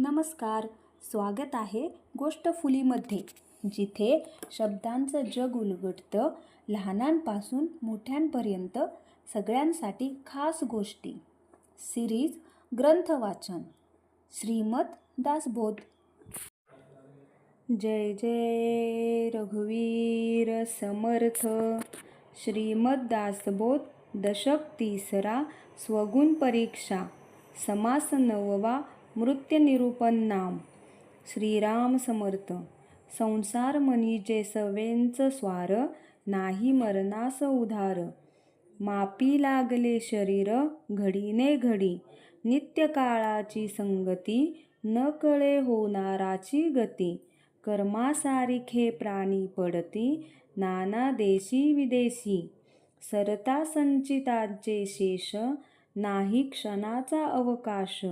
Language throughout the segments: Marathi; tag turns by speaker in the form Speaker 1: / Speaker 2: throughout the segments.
Speaker 1: नमस्कार स्वागत आहे गोष्ट फुलीमध्ये जिथे शब्दांचं जग उलगडतं लहानांपासून मोठ्यांपर्यंत सगळ्यांसाठी खास गोष्टी. सिरीज ग्रंथ वाचन. श्रीमत दासबोध. जय जय रघुवीर समर्थ. श्रीमद दासबोध दशक तिसरा स्वगुण परीक्षा समास नववा मृत्यनिरूपण नाम श्रीराम समर्थ. संसार मनीजे सवेंच स्वार नाही मरणास उधार. मापी लागले शरीर घडीने घडी. नित्य काळाची संगती न कळे होणाराची गती. कर्मासारिखे प्राणी पडती नाना देशी विदेशी. सरता संचिताचे शेष नाही क्षणाचा अवकाश.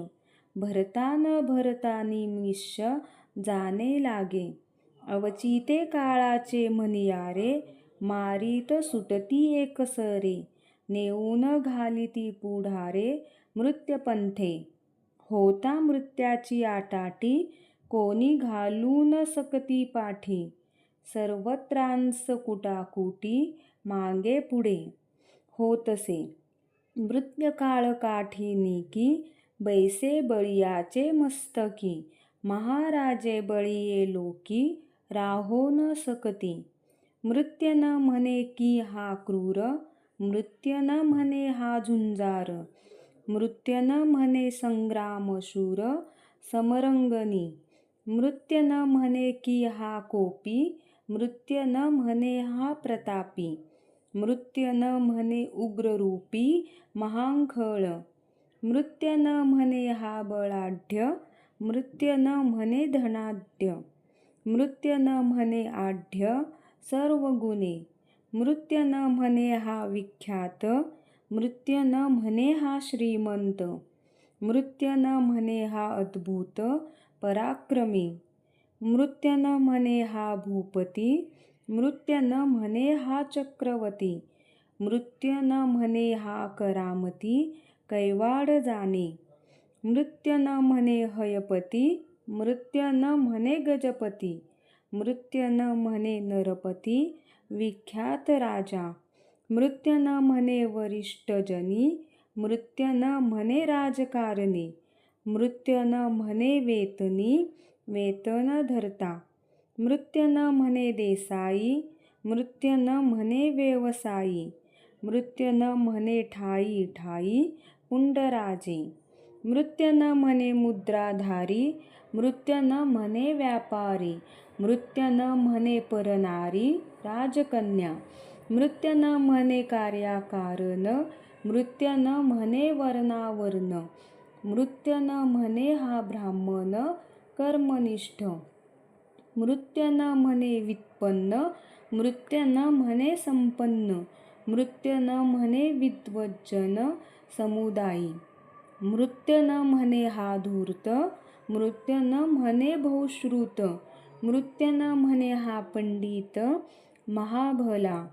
Speaker 1: भरता न भरता निमिष जाणे लागे. अवचिते काळाचे म्हणियारे मारीत सुटती एकसरे नेऊन घालिती पुढारे मृत्यपंथे. होता मृत्याची आटाटी कोणी घालू न सकती पाठी. सर्वत्रांस कुटाकुटी मागे पुढे. होतसे. मृत्यकाळ काठी निकी बैसे बळियाचे मस्तकी महाराजे बळीये लोकी राहो न सकती. मृत्य न म्हणे की हा क्रूर मृत्य न म्हणे हा झुंजार. मृत्य न म्हणे संग्रामशूर समरंगनी. मृत्य न म्हणे की हा कोपी मृत्य न म्हणे हा प्रतापी. मृत्य न म्हणे उग्ररूपी महांखळ. मृत्य न म्हणे हा बळाढ्य मृत्य न म्हणे धनाढ्य. मृत्य न म्हणे आढ्य सर्व गुणे मृत्य न म्हणे हा विख्यात मृत्य न म्हणे हा श्रीमंत मृत्य न म्हणे हा अद्भुत पराक्रमी. मृत्य न म्हणे हा भूपती मृत्य न म्हणे हा चक्रवती मृत्य न म्हणे हा करामती कैवाड जाणे मृत्य न म्हणे हयपती मृत्य न म्हणे गजपती मृत्य न म्हणे नरपती विख्यात राजा मृत्य न म्हणे वरिष्ठजनी मृत्य न म्हणे राजकारणी मृत्य न म्हणे वेतनी वेतन धरता मृत्य न म्हणे देसाई मृत्य न म्हणे व्यवसायी मृत्य न म्हणे ठाई ठाई पुंडराजे मृत्य न म्हणे मुद्राधारी मृत्य न म्हणे व्यापारी मृत्य न म्हणे परनारी राजकन्या मृत्य न म्हणे कार्याकारण मृत्य न म्हणे वर्णावर्ण मृत्य न म्हणे हा ब्राह्मण कर्मनिष्ठ मृत्य न म्हणे व्युत्पन्न मृत्य न म्हणे संपन्न मृत्य न म्हणे विद्वज्जन समुदायी। मृत्य न म्हणे हा धूर्त मृत्य न म्हणे बहुश्रुत मृत्य न म्हणे हा पंडित महाभला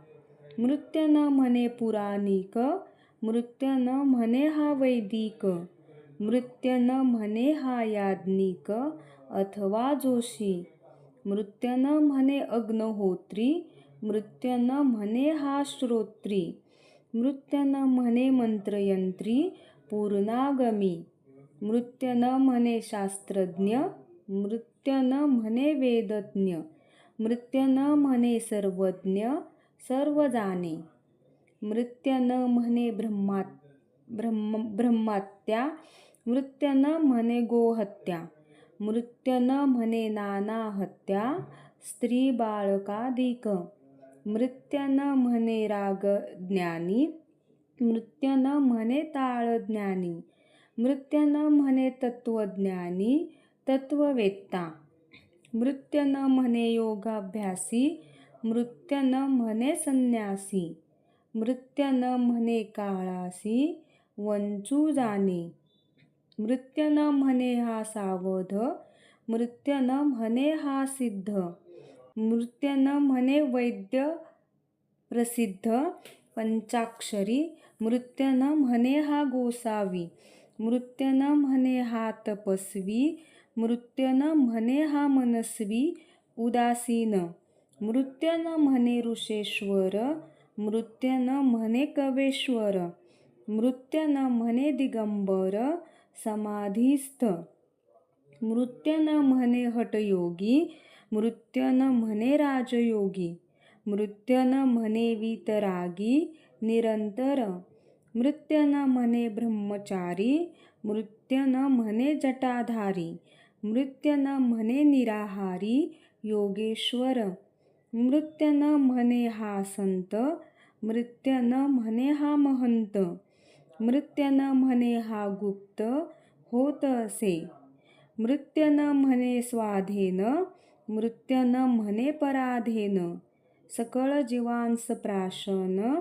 Speaker 1: मृत्य न म्हणे पुराणिक मृत्य न म्हणे हा वैदिक मृत्य न म्हणे हा याज्ञिक अथवा जोशी मृत्य न म्हणे अग्नहोत्री मृत्य न म्हणे हा श्रोत्री नृत्य न म्हणे मंत्रयंत्री पूर्णागमी। नृत्य न म्हणे शास्त्रज्ञ नृत्य न म्हणे वेदज्ञ नृत्य न म्हणे सर्वज्ञ सर्व जाणे मृत्य न म्हणे ब्रह्मा ब्रह्म ब्रह्मात्या नृत्य न म्हणे गोहत्या नृत्य न म्हणे नाना हत्या स्त्री बाळकाधिक मृत्य न म्हणे राग ज्ञानी मृत्य न म्हणे ताळज्ञानी मृत्य न म्हणे तत्वज्ञानी तत्ववेत्ता मृत्य न म्हणे योगाभ्यासी मृत्य न म्हणे संन्यासी मृत्य न म्हणे काळासी वंचू जाणे मृत्य न म्हणे हा सावध मृत्य न म्हणे हा सिद्ध. मृत्य न म्हणे वैद्य प्रसिद्ध पंचाक्षरी. मृत्य न म्हणे हा गोसावी. मृत्य न म्हणे हा तपस्वी. मृत्यन म्हणे हा मनस्वी. उदासीन. मृत्यन म्हणे ऋषेश्वर. मृत्यन म्हणे कवेश्वर. मृत्यन म्हणे दिगंबर. समाधीस्थ. न म्हणे हटयोगी. मृत्यन म्हणे राजयोगी मृत्यन म्हणे वितरागी निरंतर. मृत्यन म्हणे ब्रह्मचारी मृत्यन म्हणे जटाधारी मृत्यन म्हणे निराहारी योगेश्वर. मृत्यन म्हणे हा संत मृत्यन म्हणे हा महंत मृत्यन म्हणे हा गुप्त होत असे. मृत्यन म्हणे स्वाधीन मृत्यन म्हणे पराधेन सकळ जीवांस प्राशन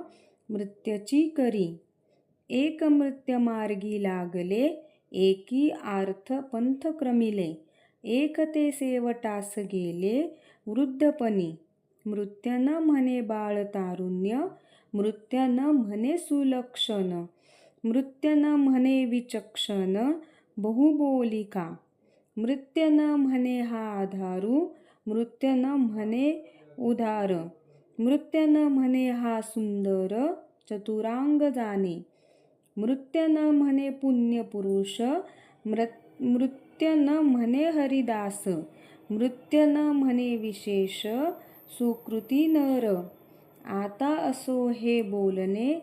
Speaker 1: मृत्यची करी. एक मृत्य मार्गी लागले एकी आर्थ पंथ क्रमिले. एक ते सेवटास गेले वृद्धपणी. मृत्यन म्हणे बाळ तारुण्य मृत्यन म्हणे सुलक्षण. मृत्यन म्हणे विचक्षण बहुबोलिका. मृत्यन म्हणे हा आधारू मृत्यन म्हणे उदार न म्हणे हा सुंदर चतुरांग जाणे मृत्यन म्हणे पुण्यपुरुष मृत न म्हणे हरिदास. मृत्यन म्हणे विशेष सुकृती नर. आता असो हे बोलणे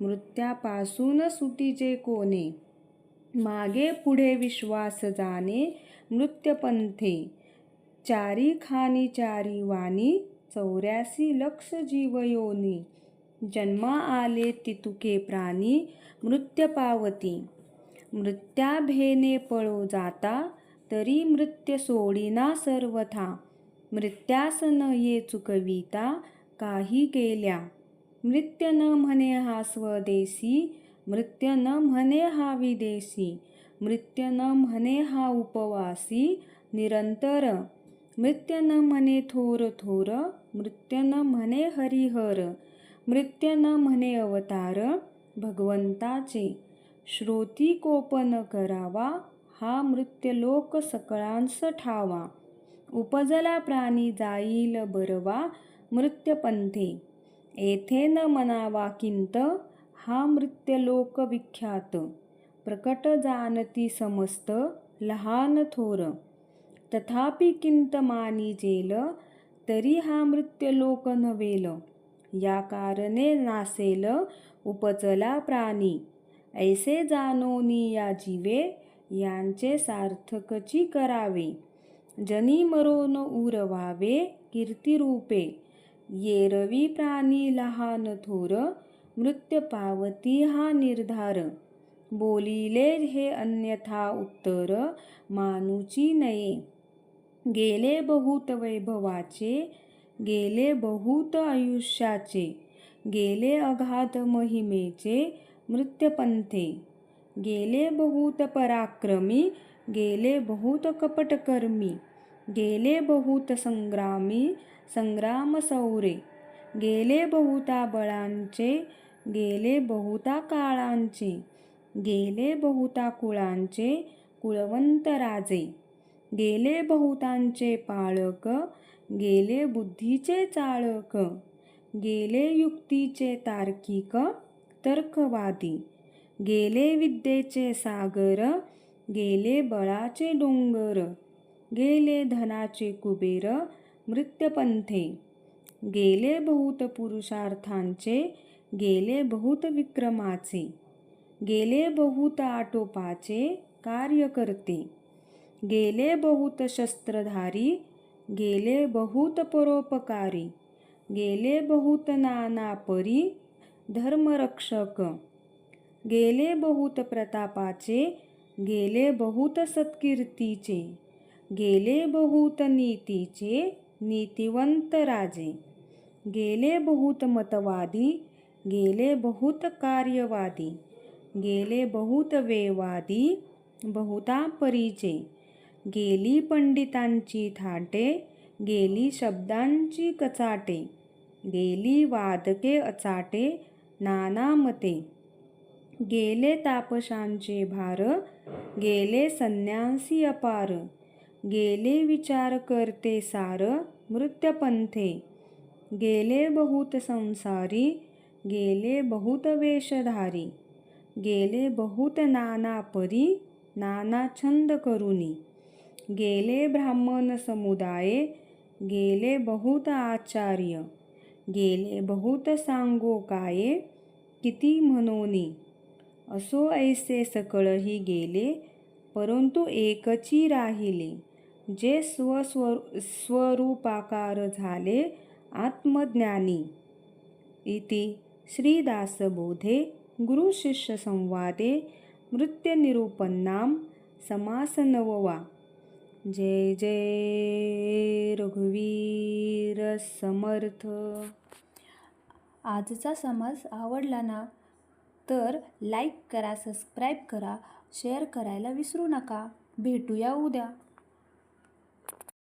Speaker 1: मृत्यापासून सुटीचे कोणे. मागे पुढे विश्वास जाणे नृत्यपंथे चारी खानी चारी वाणी चौऱ्यासी लक्ष जीवयोनी जन्मा आले तितुके प्राणी मृत्य पावती मृत्याभेने पळो जाता तरी मृत्य सोडिना सर्वथा. मृत्यासन ये चुकविता काही केल्या. मृत्य न म्हणे हा स्वदेशी मृत्य न म्हणे हा विदेशी. मृत्य न म्हणे हा उपवासी निरंतर. मृत्य न म्हणे थोर थोर मृत्य न म्हणे हरिहर. मृत्य न म्हणे अवतार भगवंताचे. श्रोती कोपन करावा हा मृत्यूलोक सकळांस ठावा. उपजला प्राणी जाईल बरवा मृत्यपंथे. येथे न मनावा किंत हा मृत्यूलोक विख्यात. प्रकट जानती समस्त लहान थोर. तथापि किंत मानी जेल तरी हा मृत्यूलोक नव्हेल. या कारणे नासेल उपजला प्राणी. ऐसे जानोनी या जीवे यांचे सार्थकची करावे. जनी मरोन उरवावे कीर्तिरूपे. येरवी प्राणी लहान थोर मृत्य पावती हा निर्धार. बोलिले हे अन्यथा उत्तर मानुची नये. गेले बहुत वैभवाचे गेले बहुत आयुष्याचे गेले अगाध महिमेचे मृत्यपंथे. गेले बहुत पराक्रमी गेले बहुत कपटकर्मी गेले बहुत संग्रामी संग्राम सौरे. गेले बहुता बळांचे गेले बहुता काळांचे गेले बहुता कुळांचे कुळवंत राजे गेले बहुतांचे पाळक गेले बुद्धीचे चाळक गेले युक्तीचे तार्किक तर्कवादी. गेले विद्येचे सागर गेले बळाचे डोंगर गेले धनाचे कुबेर मृत्यपंथे. गेले बहुत पुरुषार्थांचे गेले बहुत विक्रमाचे. गेले बहुत आटोपाचे कार्य करते गेले बहुत शस्त्रधारी. गेले बहुत परोपकारी. गेले बहुत नानापरी. धर्मरक्षक. गेले बहुत प्रतापाचे. गेले बहुत सत्कीर्तीचे. गेले बहुत नीतीचे. नीतिवंत राजे. गेले बहुत मतवादी. गेले बहुत कार्यवादी. गेले बहुत वेवादी बहुता परीचे गेली पंडितांची थाटे गेली शब्दांची कचाटे. गेली वादके अचाटे नाना मते. गेले तापशांचे भार गेले संन्यासी अपार. गेले विचार करते सार मृत्यपंथे. गेले बहुत संसारी गेले बहुत वेशधारी गेले बहुत नाना परी नाना छंद करुनी. गेले ब्राह्मण समुदाये गेले बहुत आचार्य गेले बहुत सांगो काये किती म्हणोनी. असो ऐसे सकळही गेले परंतु एकची राहिले. जे स्वस्वर स्वरूपाकार झाले आत्मज्ञानी. इति श्रीदासबोधे गुरुशिष्यसंवादे मृत्यनिरूपन्नाम समास नववा जय जय रघुवीर समर्थ।
Speaker 2: आजचा समाज आवडला ना तर लाईक करा सबस्क्राईब करा शेअर करायला विसरू नका. भेटूया उद्या.